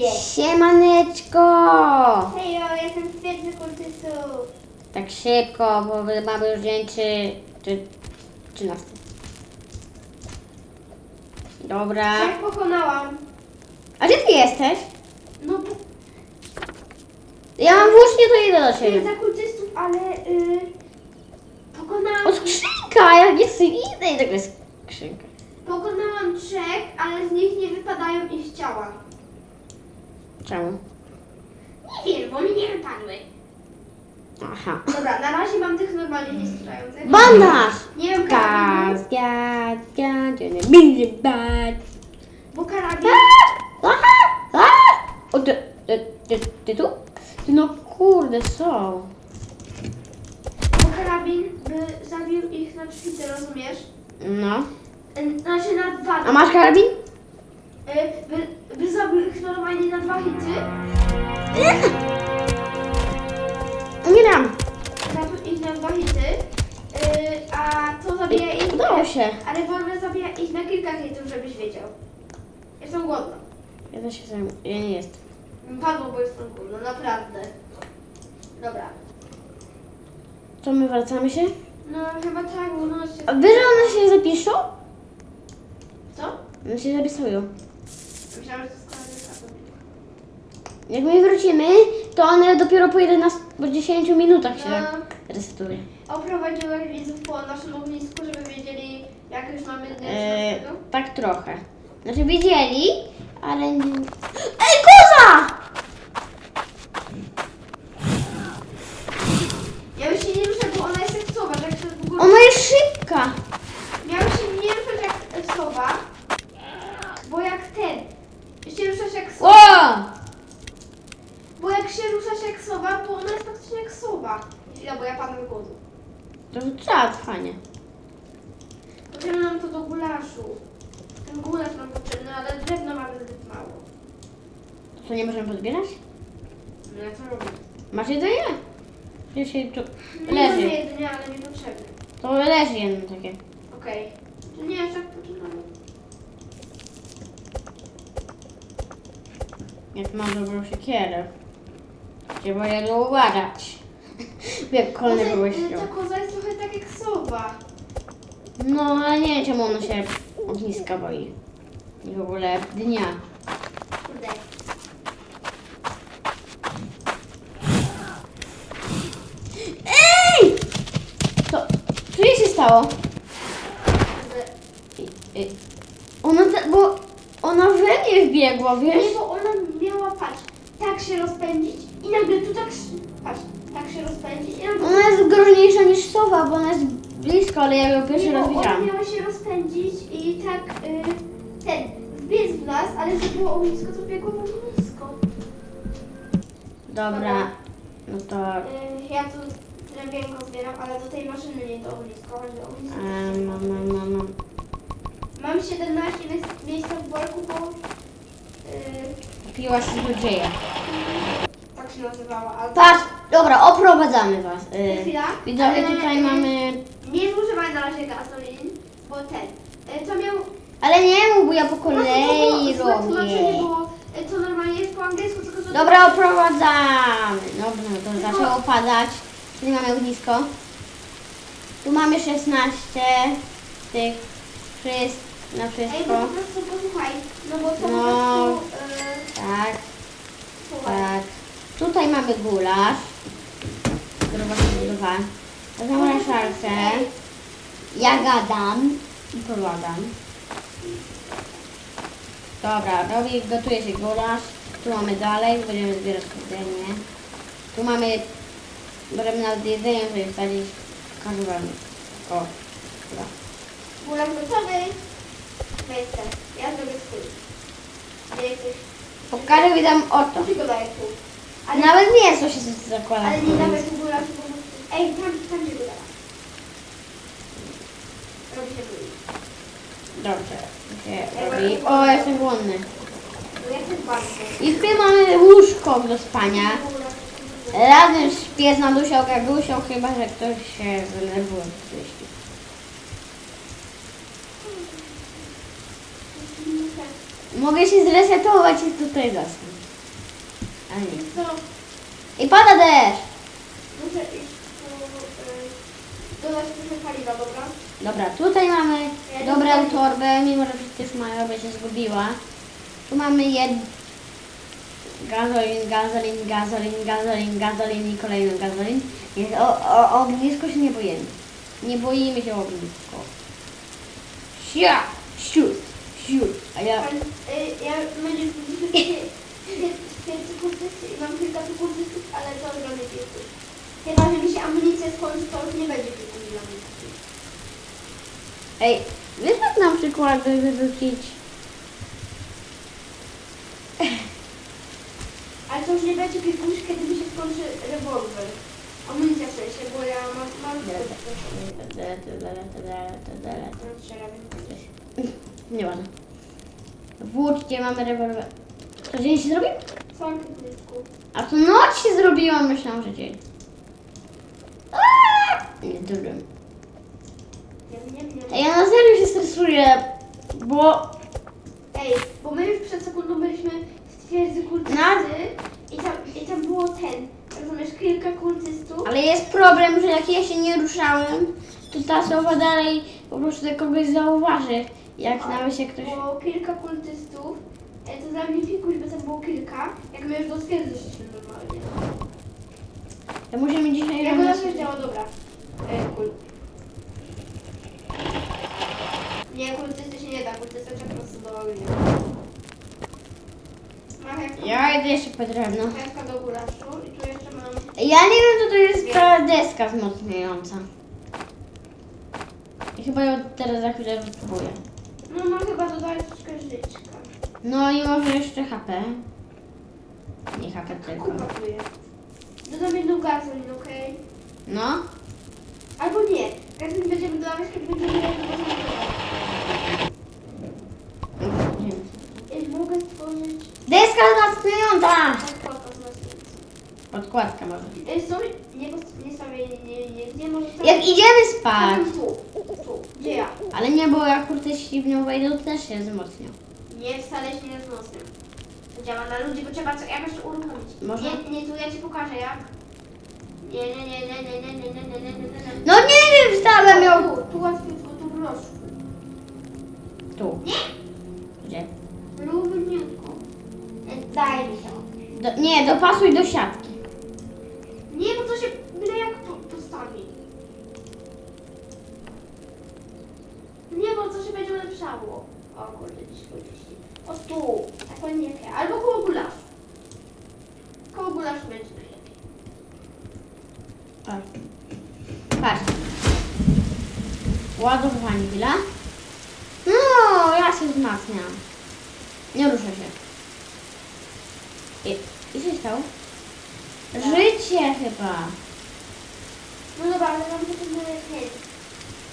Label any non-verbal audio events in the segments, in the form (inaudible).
chłopie. Siemaneczko! Hejo, jestem w twierdzy kultystów. Tak szybko, bo mamy już dzień czy, czy 13. Dobra. Jak pokonałam? A gdzie ty jesteś? No, po- Ja mam włócznie, to idę do ciebie. twierdza kultystów, ale y, pokonałam, O, skrzynka! Ja nie chcę idę i tak jest skrzynka. pokonałam trzech, ale z nich nie wypadają ich ciała. Czemu? Nie wiem, bo mi nie wypadły. Aha. Dobra, na razie mam tych normalnie nie strzelających. Bandaż! Nie wiem, Gaz, karabin, gaz, gaz, gaz, będzie bad. bo karabin, A! A! A! O, ty, ty, ty, ty tu? Ty no kurde, są. bo karabin by zabił ich na trzy hity, rozumiesz? No. Y, Znaczy na dwa. A masz karabin? By, by zabił ich normalnie na dwa hity. Nie dam. Zabił ich na dwa hity. Y, a to zabija ich. Udało się. A rewolwer zabija ich na kilka hitów, żebyś wiedział. Jestem głodna. Ja też się zajmę. Ja nie jest. Padło, bo jestem głodna, naprawdę. Dobra. To my wracamy się? No chyba tak, bo no się... A wiesz, że one się zapiszą? Co? One się zapisują. Myślałam, że to jest. Jak my wrócimy, to one dopiero po 11, po 10 minutach się No, resetuje. oprowadziłeś widzów po naszym ognisku, żeby wiedzieli, jak już mamy dnia E, 13. tak trochę. Znaczy wiedzieli, ale nie... Ej, koza! Miałeś się nie ruszać, bo ona jest jak sowa, że jak się w ogóle... Ona jest szybka. Miałeś się nie ruszać jak sowa, bo jak ten. Się ruszasz jak sowa. O! Bo jak się ruszasz jak sowa, to ona jest faktycznie jak sowa. Chwila, bo ja padam w głodu. To trzeba trwanie. Potrzebne nam to do gulaszu. Ten gulasz nam potrzebny, ale drewno mamy zbyt mało. To nie możemy pozbierać? No ja co robię? Masz jedzenie? Gdzie się tu... Nie mamy Leży. jedzenia, ale nie potrzebne. To leży jedno takie. Okej. To nie tak potrzebne. Jak mam dobrą siekierę. Cię boję go uważać. (laughs) Jak były y, Ta koza jest trochę tak jak sowa. No, ale nie wiem czemu ona się ogniska boi. I w ogóle dnia. Kurde. Ej! Co? Co jej się stało? Kurde. I- i- Ona, ta, bo ona we wiesz? Nie, bo ona miała, patrz, tak się rozpędzić i nagle tu tak, patrz, tak się rozpędzić i nagle... Ona jest groźniejsza niż sowa, bo ona jest blisko, ale ja ją pierwszy Nie, raz bo ona widziałam. miała się rozpędzić i tak, y, ten, wbiec w nas, ale że było ognisko, to biegło w ognisko. Dobra, no to... Y, ja tu drewienko zbieram, ale do tej maszyny nie do ognisko, chodzi o ognisko. Um, mam, mam, mam, mam. Mam 17 miejsc- w worku, bo Piła się złodzieja. tak się nazywała, ale... Patrz, dobra, oprowadzamy was. Y, Chwila. widzowie, Ale, tutaj y, mamy... Nie zużywaj na razie gasolin, bo ten, y, to miał... Ale nie mów, bo ja po kolei to było, złe tłumaczenie robię. było, y, to normalnie jest po angielsku, tylko że... Dobra, oprowadzamy. Dobra, no to zaczęło padać. Tutaj mamy ognisko. Tu mamy 16 tych wszystkich na Ej, bo wszystko. po prostu posłuchaj, no bo to No. po prostu... Y, Tak, słuchaj. tak. Tutaj mamy gulasz, który właśnie zbudowałem. Zamrażarkę. Ja gadam i podładam. Dobra, robi, gotuje się gulasz. Tu mamy dalej, będziemy zbierać jedzenie. Tu mamy, możemy nawet jedzenie sobie wsadzić. Wam. O, dobra. Gulasz gotowy. Jestem. Ja zrobię swój. Pokażę wam o to. To tylko daję tu. Ale, Nawet mięso się zakłada. ale nie dawaj tu bo... Ej, tam, tam się dawa. Robi się tu. Dobrze. się robi. O, jestem głodny. Ja też bardzo. I tym mamy łóżko do spania. Razem z Nadusią Gagusią, chyba że ktoś się zdenerwuje. Mogę się zresetować i tutaj zasnąć. Ale nie. To I pada deszcz! muszę iść tu, y, dodać trochę paliwa, dobra? Dobra, tutaj mamy dobrą torbę, mimo że przecież moja by się zgubiła. Tu mamy jed... Gazolin, gazolin, gazolin, gazolin, gazolin i kolejny gazolin. Jest, o, o, o ognisko się nie boimy. Nie boimy się ognisko. Sia! Siut! Siut! A ja... Pan, y, ja będzie więcej kurtysty i mam kilka tu ale to zrobię kilku. Chyba, że mi się amunicja skończy, to już nie będzie kilku mi amunicji. Ej, wiesz jak na przykład wyrzucić... Ale to już nie będzie pikuś, kiedy mi się skończy rewolwer. Amunicja w sensie, bo ja mam... mam Nieważne. Włóczcie, mamy rewolwer. To dzień się zrobił? Co mam kurtysku? A to noc się zrobiła, myślałam, że dzień. Aaaa! Nie. Ej, ja na serio się stresuję, bo... Ej, bo my już przed sekundą byliśmy w twierdzy kultysty i, tam, i tam było ten, rozumiesz, kilka kultystów. Ale jest problem, że jak ja się nie ruszałem, to ta osoba dalej po prostu kogoś zauważy. Jak nawet się ktoś... Było kilka kultystów, e, to dla mnie pikuś, bo tam było kilka, jak my już do szliśmy normalnie. To musimy dzisiaj... Ona robić- się działa, dobra. E, kul. Nie, kultysty się nie da, kultysty trzeba po prostu do ognia. Marchewka, Ja idę jeszcze po drewno. marchewka do gulaszu i tu jeszcze mam... Ja nie wiem, co to jest ta deska wzmocniająca. I chyba ją teraz za chwilę spróbuję. No mam chyba dodać troszkę życzka. No i może jeszcze HP. Nie HP tylko. Kupa tu jest. Dodam jedną gazolin, okej? No. Albo nie. Gazolin będziemy dodawać, kiedy będziemy mieli Ej, mogę stworzyć Deska wzmacniająca! podkład. Podkładka może. Ej, są... Nie, nie stawię, nie, nie, nie, może tam... Jak idziemy spać. Tu, ja? Ale nie, bo jak kurde śliwnią wejdą, to też się wzmocnią. Nie, wcale się nie wzmocnię. To działa na ludzi, bo trzeba co, jakoś to uruchomić. Może? Nie, nie, tu ja ci pokażę jak. Nie, nie, nie, nie, nie, nie, nie, nie, nie, nie, nie, nie. No nie wiem, wstałem ją. Tu, tu łatwiutko, tu proszę. Tu. Nie? Gdzie? Równiutko. E, Daj mi to. Do, nie, dopasuj do siatki. Nie, bo to się byle jak po, postawi. Bo to się będzie ulepszało. O kurde, dziś pójdziecie. O tu, tak ładnie jak ja. Albo koło gulaszu. Koło gulaszu będzie najlepiej. Patrz. Patrz. Ładowanie, chwila. No, ja się wzmacniam. Nie ruszę się. I, i co się stało? Życie chyba. No dobra, ale potrzebny ten.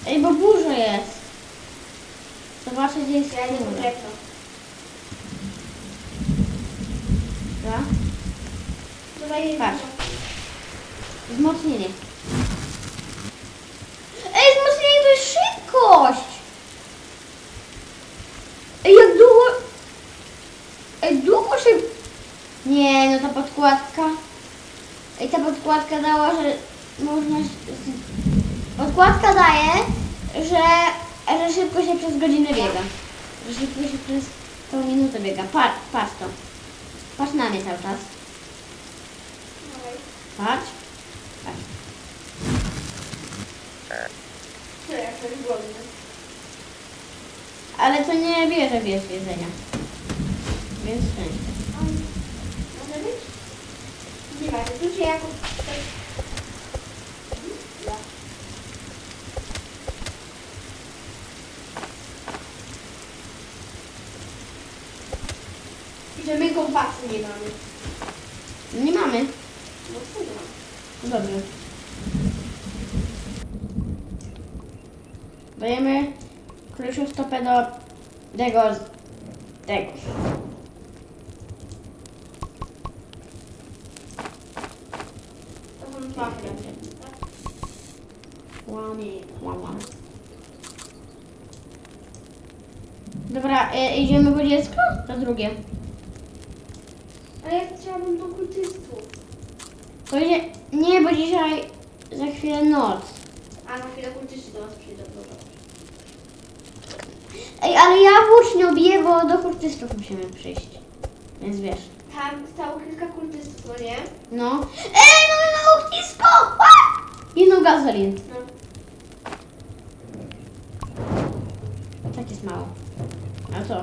Ej, bo burza jest. Zobaczę, gdzie jest Ja nie polecę. Dobra? Patrz. Wzmocnienie. Ej, wzmocnienie to jest szybkość! Ej, jak długo... Ej, długo się... Nie, no ta podkładka... Ej, ta podkładka dała, że można... Podkładka daje, że, że szybko się przez godzinę biega. Że szybko się przez tą minutę biega. Patrz, patrz to. Patrz na mnie cały czas. Patrz. Patrz. Ale to nie bierze wiesz jedzenia. Więc szczęście. Może być? Nie ma, tu się jako... że my kompasu nie mamy. Nie mamy. No mam? Dobrze. Dajemy kluczą stopę do tego, tego. To są dwa chleby, tak? Dobra, e, idziemy po dziecko? To drugie. Ale ja chciałabym do kultystów. To nie, nie, bo dzisiaj za chwilę noc. A na chwilę kultyści do nas przyjdą. Dobra. Ej, ale ja włócz nie obiję, bo do kurtystów musimy przyjść. Więc wiesz. Tam stało kilka kultystów, no nie? No. Ej, mamy na lotnisko! A! Jedną gazolin. No. Tak jest mało. A co?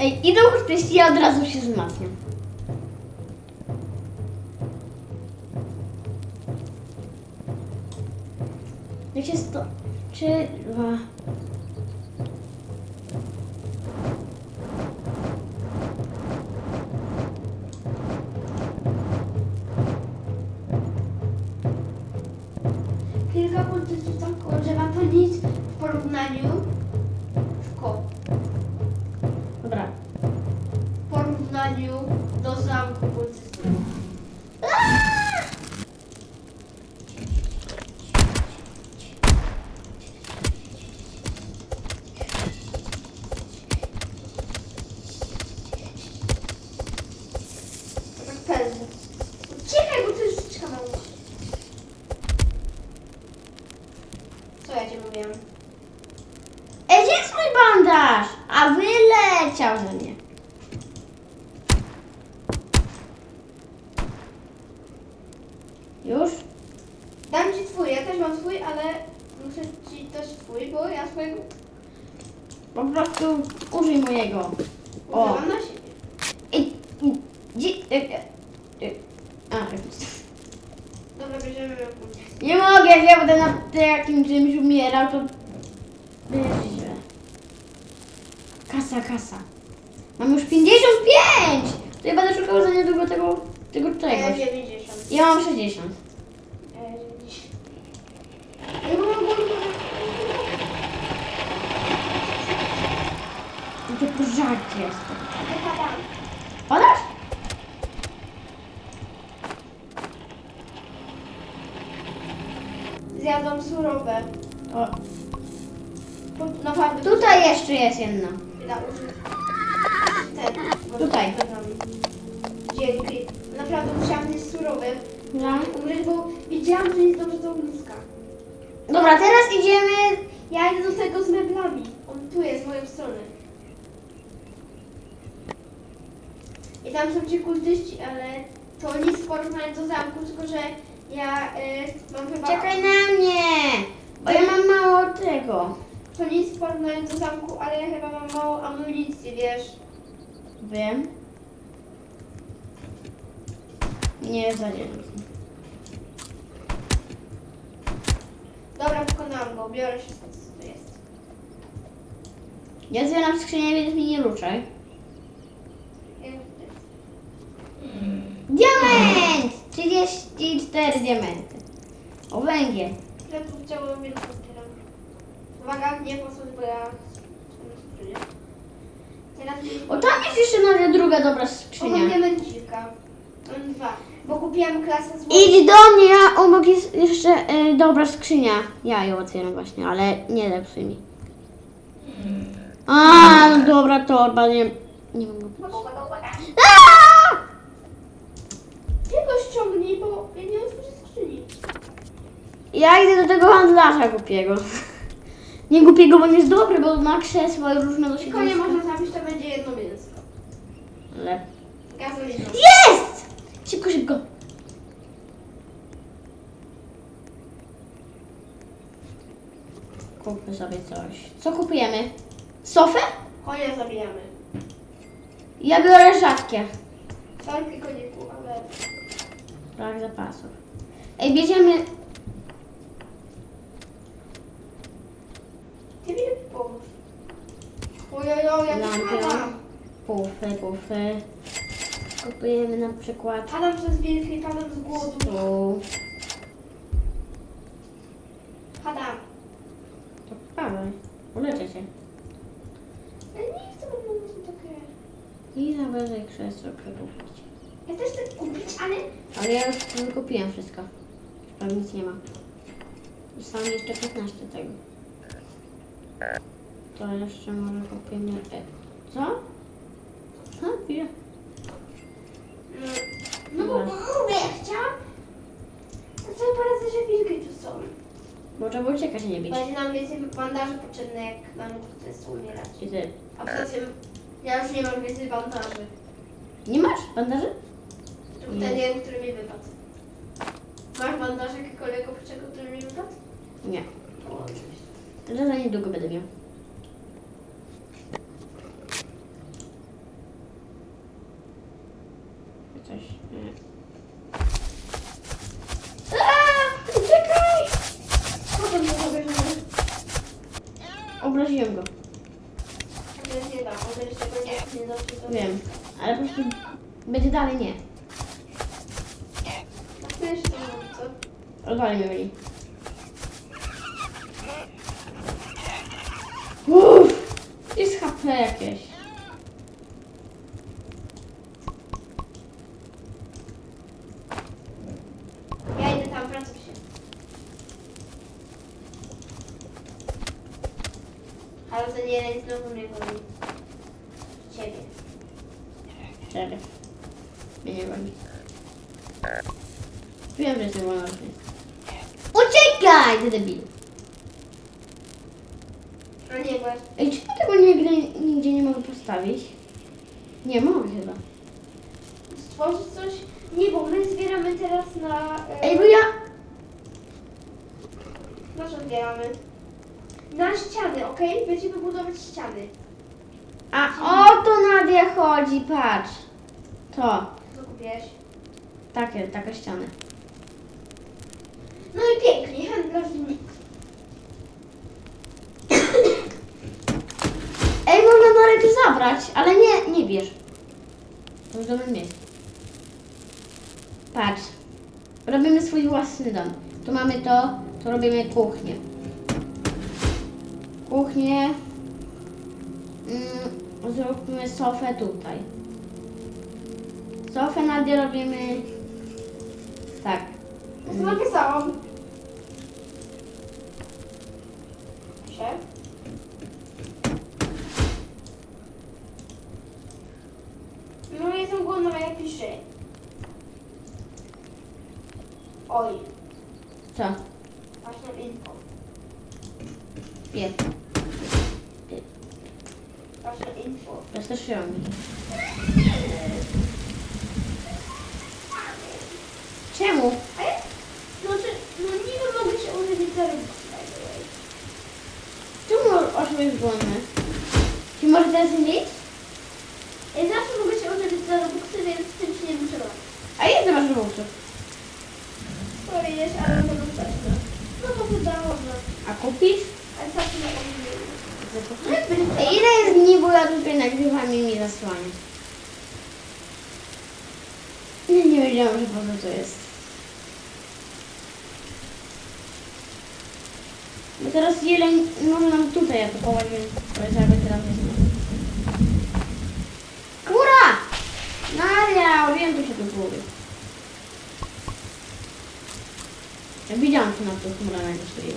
Ej, idą kurtyści, ja od razu się wzmacniam. Jak się sto... Czy... Mówiłem? Ej, gdzie jest mój bandaż? A wyleciał ze mnie. Już? Dam ci twój, ja też mam swój, ale muszę ci też twój, bo ja swojego Po prostu użyj mojego. O. używam na siebie. Ej, gdzie... e, e, e, A, Dobra, bierzemy kultystów. nie mogę, jak ja będę na takim czymś umierał, to będzie źle. Kasa, kasa. Mam już 55! To ja będę szukał za niedługo tego, tego A ja czegoś. 90. Ja mam 60. A ja 90. Ej, bo mam głowę. To żart jest. Wypadam. Padasz? Zjadłam surowe. O, Po- Naprawdę. tutaj jeszcze jest jedna. Ten. Tutaj. Dzięki. Naprawdę musiałam zjeść surowe. No. Umrzeć, bo wiedziałam, że jest dobrze do ogniska. Dobra, teraz idziemy. Ja idę do tego z meblami. On tu jest, z mojej strony. I tam są ci kultyści, ale to nic w porównaniu do zamku, tylko że ja y, mam chyba... Czekaj na mnie, bo ja mam mało tego. To nic w porównaniu do zamku, ale ja chyba mam mało amunicji, wiesz. Wiem. Nie zadzielę. Dobra, pokonałam go, biorę wszystko, co tu jest. Ja zbieram skrzynię, więc mi nie ruszaj. Diament! 34 diamenty. O węgiel. Ja tu chciałam wiele otwieram. Uwaga, nie posłuchaj, bo ja... Teraz. O tam jest jeszcze nawet druga dobra O, mam skrzynia. diamencika. Mam dwa, bo kupiłam klasę złotą. Idź do mnie, ja obok jest jeszcze e, dobra skrzynia. Ja ją otwieram właśnie, ale nie zepsuj mi. A, no dobra torba, nie... Nie mam go. Uwaga, uwaga, uwaga. Ty go ściągnij, bo ja nie otworzę skrzyni. Ja idę do tego handlarza głupiego. (laughs) Nie głupiego, bo on jest dobry, bo ma krzesła i różne do Tylko nie siedzenia. można zabić, to będzie jedno mięsko. Ale... Gazolina. Jest! Szybko, szybko. Kupmy sobie coś. Co kupujemy? Sofę? Konia zabijamy. Ja biorę rzadkie. Sorki koniku, ale... Brak zapasów. Ej, bierzemy... Ty mi pomóż. Padam. Pufy, pufy. Kupujemy na przykład Padam przez wilki, padam z głodu. tu. Padam. To padaj. Uleczę cię. Ja nie chcę, bo mam takie... I zaweżę krzesło kupić. Ja też chcę kupić, ale... Ale ja już wykupiłem wszystko. Tam nic nie ma. Zostało mi jeszcze 15 tego. To jeszcze może kupimy... E, co? Co? Chwilę. No bo mówię, chciałam. Co poradzę, że wilki tu są? Bo trzeba uciekać, nie bić. Będzie nam więcej bandaży potrzebne, jak nam chce umierać. I ty. A poza tym, ja już nie mam więcej bandaży. Nie masz bandaży? To ten jeden, który mi wypadł. Masz bandaż jakiegokolwiek oprócz który mi wypadł? Nie. O, Teraz za niedługo będę miał. Coś. Nie. Aaa! Uciekaj! Potem nie mogę, żeby... Obraziłem go. To nie da, on jeszcze tego nie, nie dobrze to Wiem. Ale po prostu będzie dalej nie. A kto jeszcze nie mówi, co? Rozwali mnie byli. Uff! Jest HP jakieś. Ja idę tam, wracam się. Jeden znowu goni. Ciebie. Cztery. Mnie nie boli. Wiem, że jestem wolny. Uciekaj, ty debil! A nie, ja Ej, czy ja tego nigdy, nigdzie nie mogę postawić? Nie mogę chyba. stworzyć coś. Nie, bo my zbieramy teraz na. e, Ej, bo ja... Na co zbieramy? Na ściany, okej? Będziemy budować ściany. A o to Nadia chodzi, patrz. To. Co kupiłeś? Takie, taka ściana. No i pięknie, handlarz Nick. Ej, można dalej to zabrać, ale nie, nie bierz. To już miejsce. Patrz. Robimy swój własny dom. Tu mamy to, tu robimy kuchnię. Kuchnię. Mm, zróbmy sofę tutaj. Sofę Nadia robimy tak. Ja to napisałam. Się? No jestem głodna, ja piszę. Oj, Co? ważne info. Pies. Ważne info. Przestraszyłam mnie. Czemu? A ja, no, czy, no niby mogę się użyć zarobić, by the way. Czemu osiem jest wolny? Czy może teraz nie iść? Ja zawsze mogę się użyć zarobić, więc z tym się nie muszę bawić. A ile masz robotów? Powiedzieć, ale to dostępne. No to wydało, że... A kupisz? Ale zawsze na odmieniu. Ej, Ile jest dni, bo ja tutaj nagrywam i mi zasłania. Nie, nie wiedziałam, że po co to jest. Bo teraz jeleń może nam tutaj atakować, więc powiedzmy teraz jest. Kura! Nadia, wiem, tu się tu głowy. Ja widziałam tu na to chmura na stoi.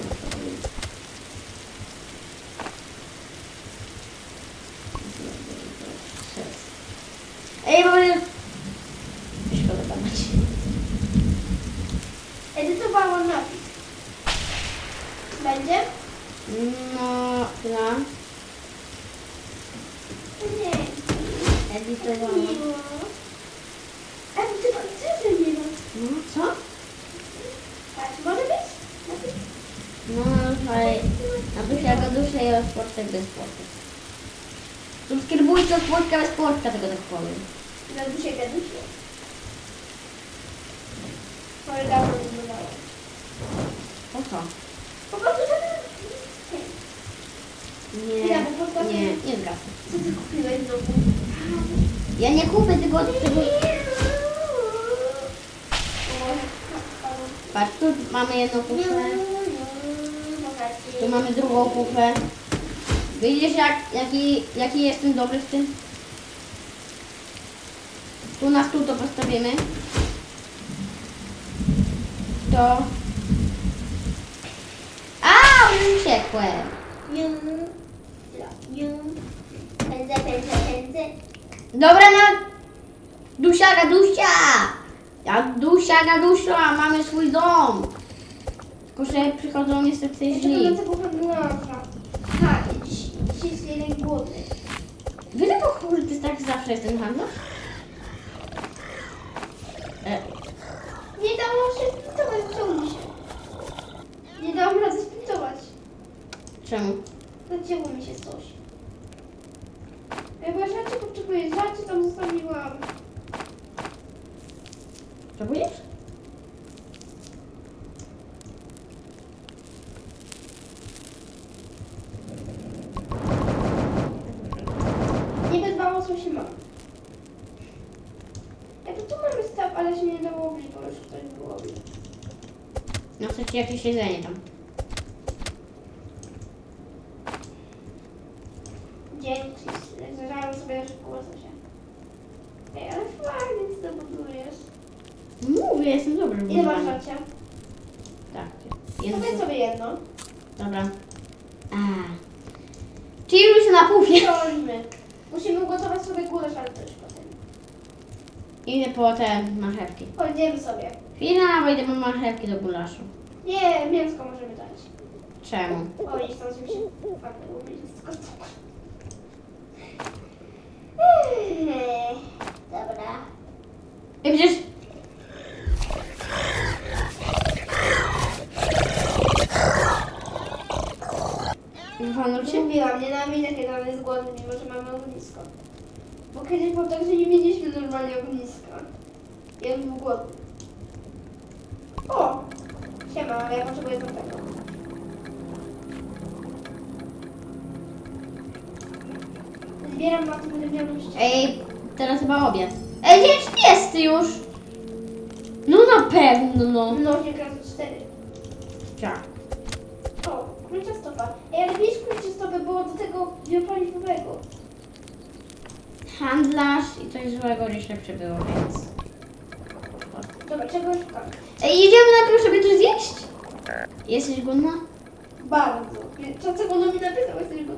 Ej, bo nie... Szkoda dawać. Edytowałam napis. Będzie? No, ja Nie. edytowałam. Miło. A ty co że nie ma? No, co? Patrz, może być? Napis? No, ale na duszę go duszę i o sportek bez sportu. Subskrybujcie sportka bez sportka, tego tak powiem. Na dusie gadusie. Moje dawno zbudowałam. Po co? Po prostu, żeby... Nie, nie, nie zgadzam. Co ty kupiłeś znowu? Ja nie kupię tylko od tego... Patrz, tu mamy jedną kufrę, tu mamy drugą kufrę. Widzisz jak, jaki, jaki jestem dobry w tym? Tu na stół to postawimy. To... A, uciekłem. Dobra, na... Dusia, gadusia! Gadusia, Gadusia, mamy swój dom. Tylko, że przychodzą niestety Ja źli. czekam na tego handlarza. Tak, dziś, dziś jest jeden głodny. Wy tylko kurde, tak zawsze jest ten handlarz? E, Nie dało się sprintować, ciągnie się. Nie dałam rady sprintować. czemu? Zacięło mi się coś. Ja była żarcie potrzebuję, żarcie tam zostawiłam. Próbujesz? Nie wezwało, co się ma. Ja to tu mamy staw, ale się nie dało ubić, bo już ktoś było. No chcecie jakieś jedzenie tam. Dzięki, zażarłem sobie na szybko łososia. Ej, ale fajnie ty to budujesz. Mówię, jestem dobry. Ile masz żarcia? Tak. Powiedz Jedno. sobie jedno. Dobra. A. Chilluj się na pufie. Prośmy. (laughs) Musimy ugotować sobie gulasz, ale też potem. Idę po te marchewki. Chodzimy sobie. Chwila, bo idę po marchewki do gulaszu. Nie, mięsko możemy dać. Czemu? O, nie chcą mi się fajnie ubić z kostką. Dobra. I przecież... Wyfanul się? Mówiłam, nienawidzę, kiedy on jest głodny, mimo że mamy ognisko. Bo kiedyś było tak, że nie mieliśmy normalnie ogniska. I on był głodny. O! Siema, ale ja potrzebuję tamtego. Zbieram będę miał ścianę. Ej, teraz chyba obiad. Ej, gdzieś jest już! No na pewno, no. Mnożnik razy cztery. Tak. O, klucza stopa. Ej, ale wiesz, klucza stopy było do tego biopaliwowego. Handlarz i coś złego jeszcze przybyło, więc... Dobra, czego szukam? Ej, jedziemy najpierw sobie coś zjeść? Jesteś głodna? Bardzo. Dlaczego ono mi napisał, jesteś go...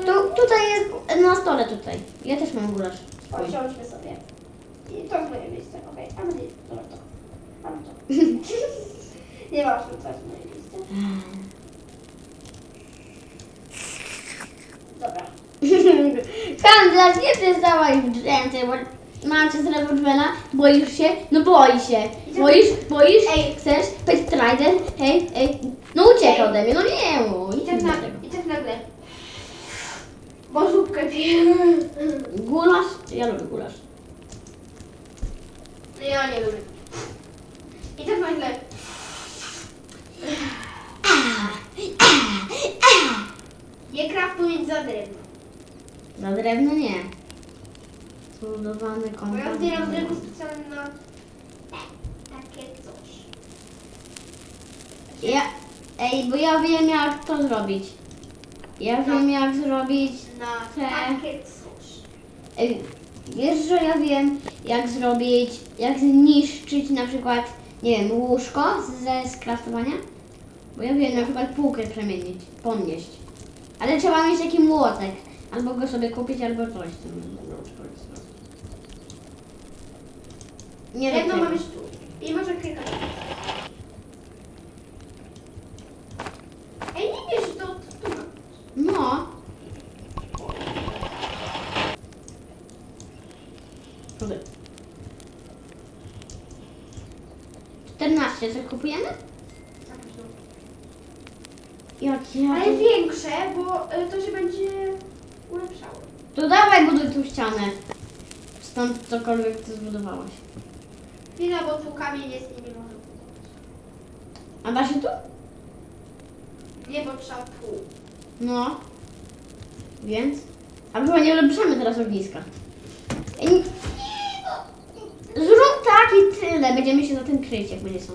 Tu, tutaj jest, na stole tutaj. Ja też mam gulasz. swój. Posiądźmy sobie. I to jest moje miejsce, okej. A my nie, dobra to. Mamy to. (laughs) (laughs) Nieważne, to jest moje miejsce. Dobra. Handlarz, nie przestawaj w drzemce, bo mam cię z Revolvera. Boisz się? No boi się. Boisz? Boisz? Ej. Chcesz? Pet Strider? Hej, ej. No ucieka ode mnie, no nie mój. I tak, na, I tak nagle. Bo zupkę piję. Gulasz? Ja lubię gulasz. No ja nie lubię. I tak nagle. Je kraftuję za drewno. Za drewno nie. Zbudowany Bo ja zbieram drewno specjalnie na takie coś. Ja, ej, bo ja wiem jak to zrobić. Ja wiem jak zrobić Na Te- takie coś. Ej, Wiesz, że ja wiem, jak zrobić, jak zniszczyć na przykład, nie wiem, łóżko ze skraftowania? Bo ja wiem, na przykład półkę przemienić, podnieść. Ale trzeba mieć taki młotek. Albo go sobie kupić, albo coś. tam przykład zrobić. Nie Jedno wiem. mamy tu. I może kilka. Ej, nie wiesz, to tu ma. No. Kurde. 14, co kupujemy? Ja cię. Ale większe, bo y, to się będzie ulepszało. To dawaj buduj tu ścianę. Stąd cokolwiek ty zbudowałaś. Chwila, bo tu kamień jest i nie może. A da się tu? Nie, bo trzeba pół. No. Więc? A chyba nie ulepszamy teraz ogniska. Zrób tak i tyle. Będziemy się za tym kryć, jak będzie są.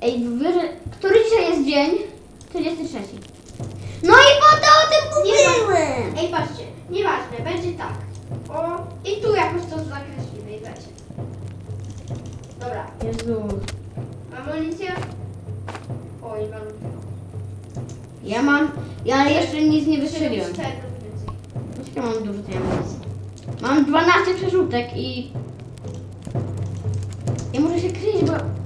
Ej, wyże... który dzisiaj jest dzień? 33. No i po to o tym mówiłem! Ej, patrzcie, nieważne, będzie tak. O, i tu jakoś to zakreślimy i będzie. Dobra, Jezu. mam amunicję. Oj, mam. Ja mam... Ja jeszcze nic nie wystrzeliłem. Dlaczego mam dużo tej amunicji? Mam 12 przerzutek i... Ja muszę się kryć, bo...